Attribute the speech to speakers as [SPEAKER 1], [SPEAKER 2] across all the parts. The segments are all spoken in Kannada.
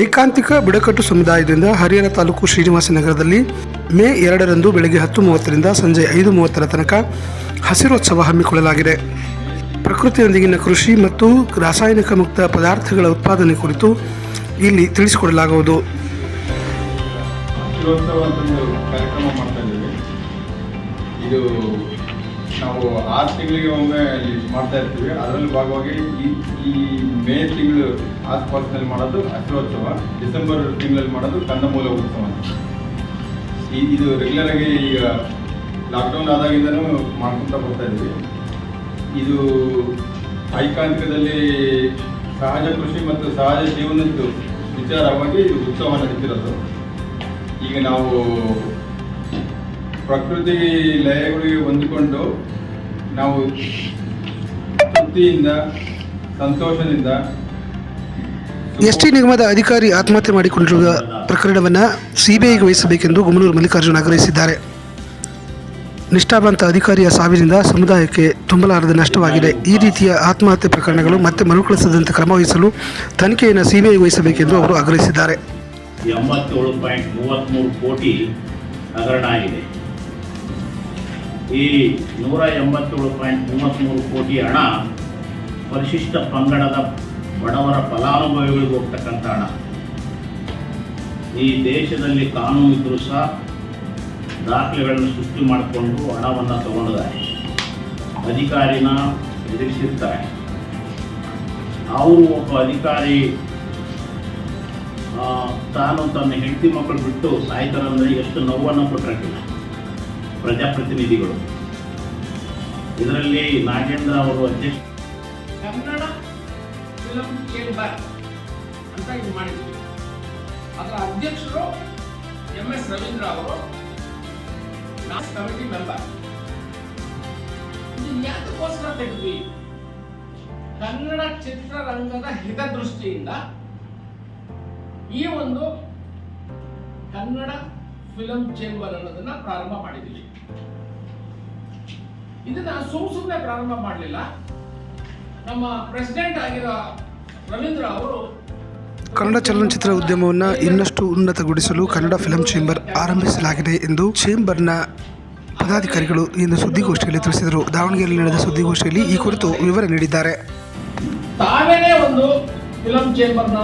[SPEAKER 1] ಐಕಾಂತಿಕ ಬುಡಕಟ್ಟು ಸಮುದಾಯದಿಂದ ಹರಿಹರ ತಾಲೂಕು ಶ್ರೀನಿವಾಸ ನಗರದಲ್ಲಿ ಮೇ ಎರಡರಂದು ಬೆಳಗ್ಗೆ ಹತ್ತು ಮೂವತ್ತರಿಂದ ಸಂಜೆ ಐದು ಮೂವತ್ತರ ತನಕ ಹಸಿರೋತ್ಸವ ಹಮ್ಮಿಕೊಳ್ಳಲಾಗಿದೆ. ಪ್ರಕೃತಿಯೊಂದಿಗಿನ ಕೃಷಿ ಮತ್ತು ರಾಸಾಯನಿಕ ಮುಕ್ತ ಪದಾರ್ಥಗಳ ಉತ್ಪಾದನೆ ಕುರಿತು ಇಲ್ಲಿ ತಿಳಿಸಿಕೊಡಲಾಗುವುದು.
[SPEAKER 2] ಇದು ನಾವು ಆರು ತಿಂಗಳಿಗೆ ಒಮ್ಮೆ ಮಾಡ್ತಾ ಇರ್ತೀವಿ. ಅದರಲ್ಲಿ ಭಾಗವಾಗಿ ಈ ಈ ಮೇ ತಿಂಗಳು ಆಸ್ಪಾಸ್ನಲ್ಲಿ ಮಾಡೋದು ಹಸಿರೋತ್ಸವ ಡಿಸೆಂಬರ್ ತಿಂಗಳಲ್ಲಿ ಮಾಡೋದು ಕಂದಮೂಲ ಉತ್ಸವ. ಈ, ಇದು ರೆಗ್ಯುಲರ್ ಆಗಿ ಈಗ ಲಾಕ್ಡೌನ್ ಆದಾಗಿಂದನೂ ಮಾಡ್ಕೊತಾ ಬರ್ತಾ ಇದ್ದೀವಿ ಇದು ಐಕಾಂತಿಕದಲ್ಲಿ ಸಹಜ ಕೃಷಿ ಮತ್ತು ಸಹಜ ಜೀವನದ್ದು ವಿಚಾರವಾಗಿ ಇದು ಉತ್ಸವ ನಡೀತಿರೋದು ಈಗ ನಾವು ಪ್ರಕೃತಿ ಲಯಗಳಿಗೆ ಹೊಂದಿಕೊಂಡು ನಾವು ತೃಪ್ತಿಯಿಂದ ಸಂತೋಷದಿಂದ
[SPEAKER 1] ಎಸ್ಟಿ ನಿಗಮದ ಅಧಿಕಾರಿ ಆತ್ಮಹತ್ಯೆ ಮಾಡಿಕೊಂಡಿರುವ ಪ್ರಕರಣವನ್ನು ಸಿಬಿಐಗೆ ವಹಿಸಬೇಕೆಂದು ಗುಮನೂರು ಮಲ್ಲಿಕಾರ್ಜುನ್ ಆಗ್ರಹಿಸಿದ್ದಾರೆ. ನಿಷ್ಠಾವಂತ ಅಧಿಕಾರಿಯ ಸಾವಿನಿಂದ ಸಮುದಾಯಕ್ಕೆ ತುಂಬಲಾರದ ನಷ್ಟವಾಗಿದೆ. ಈ ರೀತಿಯ ಆತ್ಮಹತ್ಯೆ ಪ್ರಕರಣಗಳು ಮತ್ತೆ ಮರುಕಳಿಸದಂತೆ ಕ್ರಮ ವಹಿಸಲು ತನಿಖೆಯನ್ನು ಸಿಬಿಐ ವಹಿಸಬೇಕೆಂದು ಅವರು ಆಗ್ರಹಿಸಿದ್ದಾರೆ.
[SPEAKER 3] ಎಂಬತ್ತೇಳು ಪಾಯಿಂಟ್ ಮೂವತ್ತ್ಮೂರು ಕೋಟಿ ಹಗರಣ ಆಗಿದೆ. ಈ ನೂರ ಎಂಬತ್ತೇಳು ಪಾಯಿಂಟ್ ಮೂವತ್ತ್ಮೂರು ಕೋಟಿ ಹಣ ಪರಿಶಿಷ್ಟ ಪಂಗಡದ ಬಡವರ ಫಲಾನುಭವಿಗಳಿಗೆ ಹೋಗ್ತಕ್ಕಂಥ ಹಣ. ಈ ದೇಶದಲ್ಲಿ ಕಾನೂನು ಇದ್ದರೂ ಸಹ ದಾಖಲೆಗಳನ್ನು ಸೃಷ್ಟಿ ಮಾಡಿಕೊಂಡು ಹಣವನ್ನು ತಗೊಂಡಿದ್ದಾರೆ. ಅಧಿಕಾರಿನ ಎದುರಿಸಿರ್ತಾರೆ. ಅವರು ಒಬ್ಬ ಅಧಿಕಾರಿ ತಾನು ತನ್ನ ಹೆಂಡತಿ ಮಕ್ಕಳು ಬಿಟ್ಟು ಸಾಯ್ತಾರಂದರೆ ಎಷ್ಟು ನೋವನ್ನು ಕೊಟ್ಟಿರಕ್ಕಿಲ್ಲ ಪ್ರಜಾಪ್ರತಿನಿಧಿಗಳು. ಇದರಲ್ಲಿ ನಾಗೇಂದ್ರ ಅವರು ಅಧ್ಯಕ್ಷ
[SPEAKER 4] ಕನ್ನಡ ಫಿಲಂ ಚೇಂಬರ್ ಅಂತ ಇದು ಮಾಡಿದ್ವಿ ಅದರ ಅಧ್ಯಕ್ಷರು ಎಂ ಎಸ್ ರವೀಂದ್ರ ಅವರು ನಾಸ್ ಕಮಿಟಿ ಮೆಂಬರ್ ಯಾತಕ್ಕೋಸ್ಕರ ತೆಗೆದ್ವಿ? ಕನ್ನಡ ಚಿತ್ರರಂಗದ ಹಿತದೃಷ್ಟಿಯಿಂದ ಈ ಒಂದು ಕನ್ನಡ ಫಿಲಂ ಚೇಂಬರ್ ಅನ್ನೋದನ್ನ ಪ್ರಾರಂಭ ಮಾಡಿದ್ದೀವಿ ಇದನ್ನ ಸುಮ್ ಸುಮ್ಮನೆ ಪ್ರಾರಂಭ ಮಾಡಲಿಲ್ಲ. ನಮ್ಮ ಪ್ರೆಸಿಡೆಂಟ್ ಆಗಿರೋ ರವೀಂದ್ರ ಅವರು
[SPEAKER 1] ಕನ್ನಡ ಚಲನಚಿತ್ರ ಉದ್ಯಮವನ್ನು ಇನ್ನಷ್ಟು ಉನ್ನತಗೊಳಿಸಲು ಕನ್ನಡ ಫಿಲಂ ಚೇಂಬರ್ ಆರಂಭಿಸಲಾಗಿದೆ ಎಂದು ಚೇಂಬರ್ನ ಪದಾಧಿಕಾರಿಗಳು ಇಂದು ಸುದ್ದಿಗೋಷ್ಠಿಯಲ್ಲಿ ತಿಳಿಸಿದರು. ದಾವಣಗೆರೆಯಲ್ಲಿ ನಡೆದ ಸುದ್ದಿಗೋಷ್ಠಿಯಲ್ಲಿ ಈ ಕುರಿತು ವಿವರ ನೀಡಿದ್ದಾರೆ.
[SPEAKER 4] ತಾವೇನೇ ಒಂದು ಫಿಲಂ ಚೇಂಬರ್ನ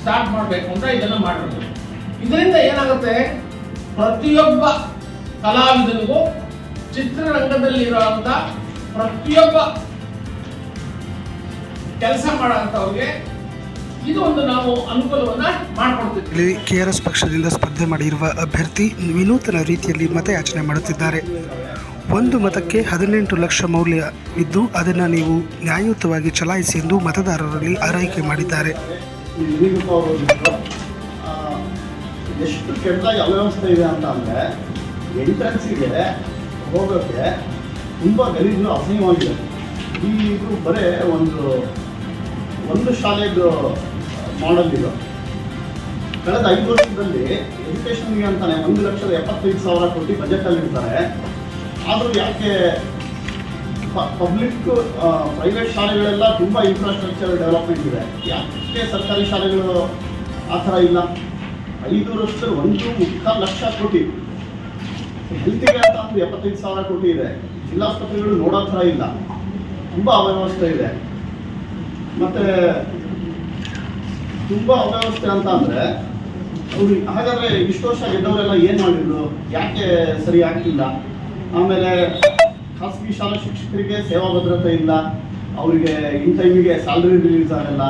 [SPEAKER 4] ಸ್ಟಾರ್ಟ್ ಮಾಡಬೇಕು ಅಂತ ಇದನ್ನ ಮಾಡಿರೋದು. ಇದರಿಂದ ಏನಾಗುತ್ತೆ? ಪ್ರತಿಯೊಬ್ಬ ಕಲಾವಿದನಿಗೂ ಚಿತ್ರರಂಗದಲ್ಲಿರುವಂತ ಪ್ರತಿಯೊಬ್ಬ ಕೆಲಸ ಮಾಡೋಂಥವ್ರಿಗೆ ಇದು ಒಂದು ನಾವು
[SPEAKER 1] ಕೆಆರ್ಎಸ್ ಪಕ್ಷದಿಂದ ಸ್ಪರ್ಧೆ ಮಾಡಿರುವ ಅಭ್ಯರ್ಥಿ ವಿನೂತನ ರೀತಿಯಲ್ಲಿ ಮತಯಾಚನೆ ಮಾಡುತ್ತಿದ್ದಾರೆ. ಒಂದು ಮತಕ್ಕೆ ಹದಿನೆಂಟು ಲಕ್ಷ ಮೌಲ್ಯ ಇದ್ದು ಅದನ್ನು ನೀವು ನ್ಯಾಯಯುತವಾಗಿ ಚಲಾಯಿಸಿ ಎಂದು ಮತದಾರರಲ್ಲಿ ಆರೈಕೆ ಮಾಡಿದ್ದಾರೆ.
[SPEAKER 5] ಎಷ್ಟು ಕೆಟ್ಟದಾಗಿ ಅವ್ಯವಸ್ಥೆ ಇದೆ ಅಂತ ಅಂದರೆ ಎಂಟ್ರೆನ್ಸಿಗೆ ಹೋಗೋಕ್ಕೆ ತುಂಬ ಗಲೀಜು ಅಸಹ್ಯವಾಗಿದೆ ಈ ಇದು ಬರೇ ಒಂದು ಒಂದು ಶಾಲೆದು ಮಾಡಲ್ ಇದು ಕಳೆದ ಐದು ವರ್ಷದಲ್ಲಿ ಎಜುಕೇಷನ್ಗೆ ಅಂತಾನೆ ಒಂದು ಲಕ್ಷದ ಎಪ್ಪತ್ತೈದು ಸಾವಿರ ಕೋಟಿ ಬಜೆಟಲ್ಲಿ ಇರ್ತಾರೆ ಆದರೂ ಯಾಕೆ ಪಬ್ಲಿಕ್ ಪ್ರೈವೇಟ್ ಶಾಲೆಗಳೆಲ್ಲ ತುಂಬ ಇನ್ಫ್ರಾಸ್ಟ್ರಕ್ಚರ್ ಡೆವಲಪ್ಮೆಂಟ್ ಇದೆ ಯಾಕೆ ಸರ್ಕಾರಿ ಶಾಲೆಗಳು ಆ ಥರ ಇಲ್ಲ ಐದು ವರ್ಷದಲ್ಲಿ ಒಂದು ಮುಕ್ಕಾಲು ಲಕ್ಷ ಕೋಟಿ. ಹೆಲ್ತಿಗೆ ಅಂತ ಅಂದ್ರೆ ಎಪ್ಪತ್ತೈದು ಸಾವಿರ ಕೋಟಿ ಇದೆ. ಜಿಲ್ಲಾಸ್ಪತ್ರೆಗಳು ನೋಡೋ ಥರ ಇಲ್ಲ. ತುಂಬ ಅವ್ಯವಸ್ಥೆ ಇದೆ. ಮತ್ತೆ ತುಂಬ ಅವ್ಯವಸ್ಥೆ ಅಂತ ಅಂದರೆ, ಅವ್ರು ಹಾಗಾದರೆ ಇಷ್ಟು ವರ್ಷ ಗೆದ್ದವರೆಲ್ಲ ಏನು ಮಾಡಿದ್ರು? ಯಾಕೆ ಸರಿ ಆಗ್ತಿಲ್ಲ ಆಮೇಲೆ ಖಾಸಗಿ ಶಾಲಾ ಶಿಕ್ಷಕರಿಗೆ ಸೇವಾ ಭದ್ರತೆ ಇಲ್ಲ. ಅವರಿಗೆ ಇನ್ ಟೈಮಿಗೆ ಸ್ಯಾಲ್ರಿ ರಿಲೀಸ್ ಆಗಲ್ಲ.